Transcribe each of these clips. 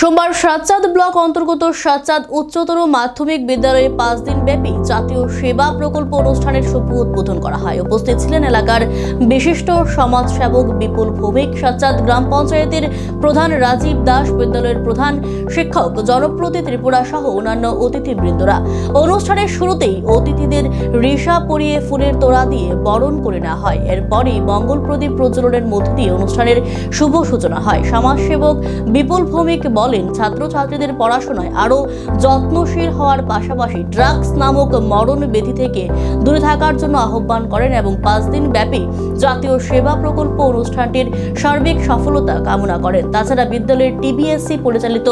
সোমবার সাতচাঁদ ব্লক অন্তর্গত সাতচাঁদ উচ্চতর মাধ্যমিক বিদ্যালয়ে পাঁচ দিন ব্যাপী জাতীয় সেবা প্রকল্প অনুষ্ঠানের শুভ উদ্বোধন করা হয়। উপস্থিত ছিলেন এলাকার বিশিষ্ট সমাজসেবক বিপুল ভৌমিক, সাতচাঁদ গ্রাম পঞ্চায়েতের প্রধান রাজীব দাস, বিদ্যালয়ের প্রধান শিক্ষক জনপ্রতি ত্রিপুরা সহ অন্যান্য অতিথিবৃন্দরা। অনুষ্ঠানের শুরুতেই অতিথিদের রিসা পরিয়ে ফুলের তোড়া দিয়ে বরণ করে নেওয়া হয়। এরপরই মঙ্গল প্রদীপ প্রজ্বলনের মধ্য দিয়ে অনুষ্ঠানের শুভ সূচনা হয়। সমাজসেবক বিপুল ভৌমিক বলেন, ছাত্রছাত্রীদের পড়াশোনায় আরও যত্নশীল হওয়ার পাশাপাশি ড্রাগস নামক মরণ ব্যাধি থেকে দূরে থাকার জন্য আহ্বান করেন এবং পাঁচ দিন ব্যাপী জাতীয় সেবা প্রকল্প অনুষ্ঠানটির সার্বিক সফলতা কামনা করেন। তাছাড়া বিদ্যালয়ের টিবিএসসি পরিচালিত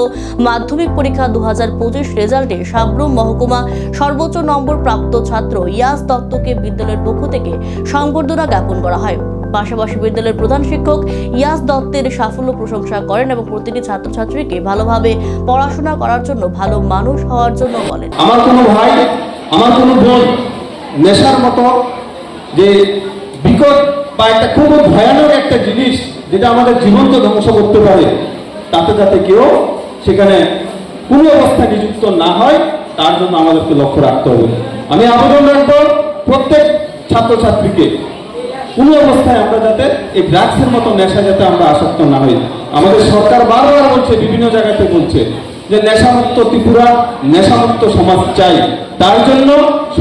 মাধ্যমিক পরীক্ষা দু হাজার পঁচিশ রেজাল্টে সাবরুম মহকুমা সর্বোচ্চ নম্বর প্রাপ্ত ছাত্র ইয়াস দত্তকে বিদ্যালয়ের পক্ষ থেকে সংবর্ধনা জ্ঞাপন করা হয়। পাশাপাশি বিদ্যালয়ের প্রধান শিক্ষক ইয়াস দত্তের সাফল্য প্রশংসা করেন এবং প্রতিটি ছাত্রছাত্রীকে ভালোভাবে পড়াশোনা করার জন্য, ভালো মানুষ হওয়ার জন্য বলেন। আমার কোনো ভাই, আমার কোনো বোন নেশার মতো যে বিকট বা একটা খুব ভয়ানক একটা জিনিস যেটা আমাদের জীবনকে ধ্বংস করতে পারে, তাতে যাতে কেউ সেখানে কোনো অবস্থা নিযুক্ত না হয়, তার জন্য আমাদেরকে লক্ষ্য রাখতে হবে। আমি আবেদন রাখব প্রত্যেক ছাত্রছাত্রীকে। কোনো অবস্থায় আমরা যাতে এই ড্রাগসের মতো নেশা যাতে আমরা আসক্ত না হই। আমাদের সরকার বারবার বলছে, বিভিন্ন জায়গাতে বলছে যে নেশামুক্ত ত্রিপুরা, নেশামুক্ত সমাজ চাই। তার জন্য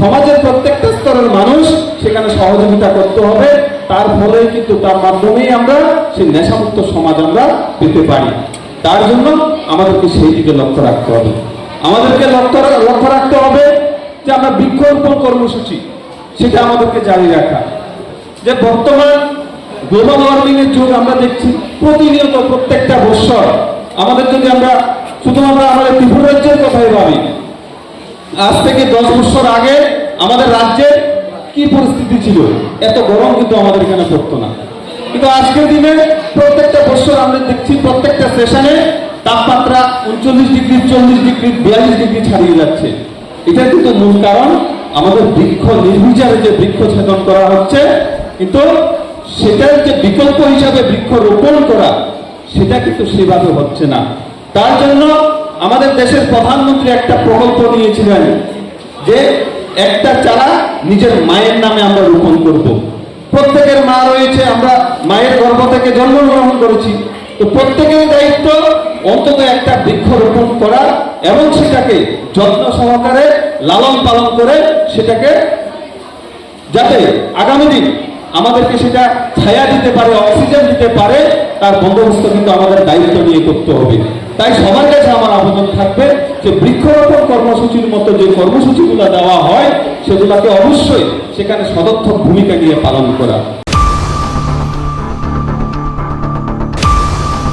সমাজের প্রত্যেকটা স্তরের মানুষ সেখানে সহযোগিতা করতে হবে। তার ফলে কিন্তু তার মাধ্যমেই আমরা সেই নেশামুক্ত সমাজ আমরা পেতে পারি। তার জন্য আমাদেরকে সেই দিকে লক্ষ্য রাখতে হবে। আমাদেরকে লক্ষ্য লক্ষ্য রাখতে হবে যে আমরা বৃক্ষরোপণ কর্মসূচি সেটা আমাদেরকে জারি রাখা। যে বর্তমান গ্লোবাল ওয়ার্মিং এর যুগ আমরা দেখছি প্রতিনিয়ত প্রত্যেকটা বৎসর আমাদের যদি আমরা শুধুমাত্র আমাদের ত্রিপুরা রাজ্যের কথাই ভাবি, আজ থেকে দশ বছর আগে আমাদের রাজ্যের কি পরিস্থিতি ছিল? এত গরম কিন্তু আমাদের এখানে পড়তো না। কিন্তু আজকের দিনে প্রত্যেকটা বছর আমরা দেখছি প্রত্যেকটা সেশনে তাপমাত্রা উনচল্লিশ ডিগ্রি, চল্লিশ ডিগ্রি, বিয়াল্লিশ ডিগ্রি ছাড়িয়ে যাচ্ছে। এটা কিন্তু মূল কারণ। আমাদের বৃক্ষ নির্বিচারে যে বৃক্ষ ছেদন করা হচ্ছে কিন্তু সেটার যে বিকল্প হিসাবে বৃক্ষ রোপণ করা, সেটা কিন্তু সেভাবে হচ্ছে না তার জন্য আমাদের দেশের প্রধানমন্ত্রী একটা প্রকল্প নিয়েছিলেন যে একটা চারা নিজের মায়ের নামে আমরা রোপণ করব। প্রত্যেকের মা রয়েছে, আমরা মায়ের গর্ভ থেকে জন্মগ্রহণ করেছি তো প্রত্যেকের দায়িত্ব অন্তত একটা বৃক্ষ রোপণ করা এবং সেটাকে যত্ন সহকারে লালন পালন করে সেটাকে যাতে আগামী দিন আমাদেরকে সেটা ছায়া দিতে পারে, অক্সিজেন দিতে পারে, তার বন্দোবস্ত কিন্তু আমাদের দায়িত্ব নিয়ে করতে হবে। তাই সবার কাছে আমার আবেদন থাকবে যে বৃক্ষরোপণ কর্মসূচির মতো যে কর্মসূচিগুলো দেওয়া হয়, সেগুলোকে অবশ্যই সেখানে সদর্থক ভূমিকা নিয়ে পালন করা।